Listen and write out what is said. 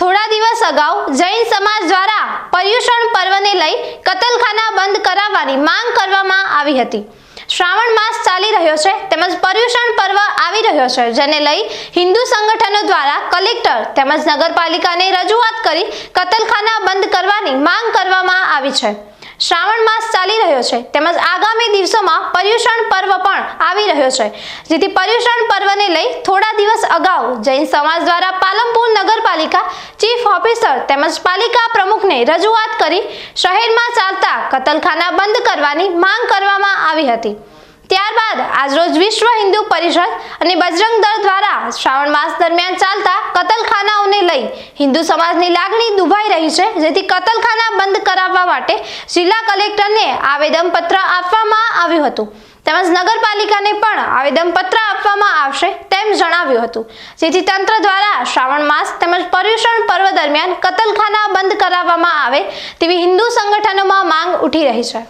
થોડા દિવસ અગાઉ જૈન સમાજ દ્વારા પર્યુષણ પર્વને લઈ કતલખાના બંધ કરાવવાની માંગ કરવામાં આવી હતી. શ્રાવણ માસ ચાલી રહ્યો છે તેમજ પર્યુષણ પર્વ આવી રહ્યો છે, જેને લઈ હિન્દુ સંગઠનો દ્વારા કલેક્ટર તેમજ નગરપાલિકાને રજૂઆત કરી કતલખાના બંધ કરવાની માંગ કરવામાં આવી છે. શ્રાવણ માસ ચાલી રહ્યો છે તેમજ આગામી દિવસોમાં પર્યુષણ પર્વ પણ આવી રહ્યો છે, જેથી પર્યુષણ પર્વને લઈ થોડા દિવસ અગાઉ જૈન સમાજ દ્વારા નગરપાલિકા ચીફ ઓફિસર તેમજ પાલિકા પ્રમુખને રજૂઆત કરી શહેરમાં ચાલતા કતલખાના બંધ કરવાની માંગ કરવામાં આવી હતી. ત્યારબાદ આજરોજ વિશ્વ હિન્દુ પરિષદ અને બજરંગ દળ દ્વારા શ્રાવણ માસ દરમિયાન ચાલતા કતલખાનાઓને લઈ હિન્દુ સમાજની લાગણી દુભાઈ રહી છે, જેથી કતલખાના બંધ કરાવવા માટે જિલ્લા કલેક્ટરને આવેદનપત્ર આપવામાં આવ્યું હતું. તેમજ નગરપાલિકાને પણ આવેદનપત્ર આપવામાં આવશે. તેમ જણાવ્યું હતું. જેથી તંત્ર દ્વારા શ્રાવણ માસ તેમજ પર્યુષણ પર્વ દરમિયાન કતલખાના બંધ કરાવવામાં આવે તેવી હિન્દુ સંગઠનોમાં માંગ ઉઠી રહી છે.